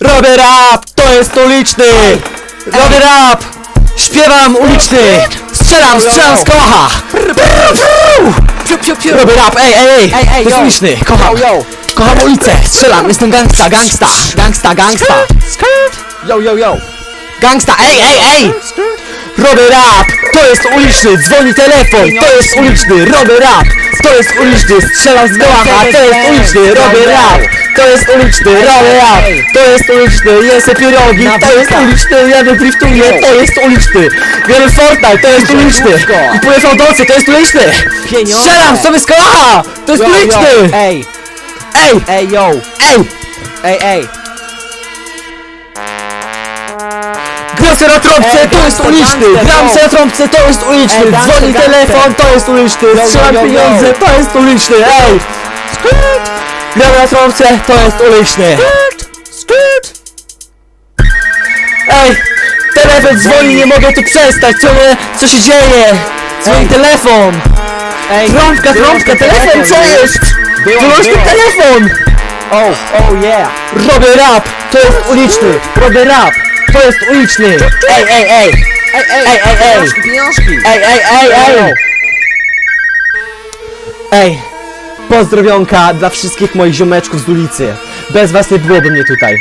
Robię rap, to jest uliczny! Robię rap! Śpiewam uliczny! Strzelam, strzelam z kocha! Piu, piu, piu. Robię rap, ej, ej, ej! Ej, ej, To jest uliczny, kocham! Yo, yo. Kocham ulicę, strzelam, jestem gangsta, gangsta! Gangsta, gangsta! Yo, yo, yo. Gangsta, ej, ej, ej! Robię rap, to jest uliczny, dzwoni telefon, to jest uliczny, robię rap, to jest uliczny, strzelam z gołacha, to jest uliczny, robię rap, to jest uliczny, rap, to jest uliczny, jesę pierogi, to jest uliczny, jadę driftuję, to jest uliczny, biorę Fortnite, to jest uliczny, kupuję fałdolce, to jest uliczny, strzelam sobie z kołacha, to jest uliczny, Ej, ej, ej, yo. ej, Ej, ej. Se na trąbce, to jest uliczny! Gram se na trąbce, to jest uliczny! Dzwoni telefon, to jest uliczny! Strzelam pieniądze, to jest uliczny! Ej! Na trąbce, to jest uliczny! Ej! Telefon dzwoni, nie mogę tu przestać! Co, nie, co się dzieje? Dzwoni Ej. telefon! Ej, Trąbka, trąbka, telefon, co jest? Wyłącz, Wyłącz ten wyłącz. telefon! Oh, oh yeah. Robię rap, to jest uliczny! Robię rap, to jest uliczny! Ej, ej, ej! Ej, ej, Ej, ej, ej. Pieniążki, pieniążki. Ej, ej, ej, ej! Ej! Pozdrowionka dla wszystkich moich ziomeczków z ulicy. Bez was nie byłoby mnie tutaj.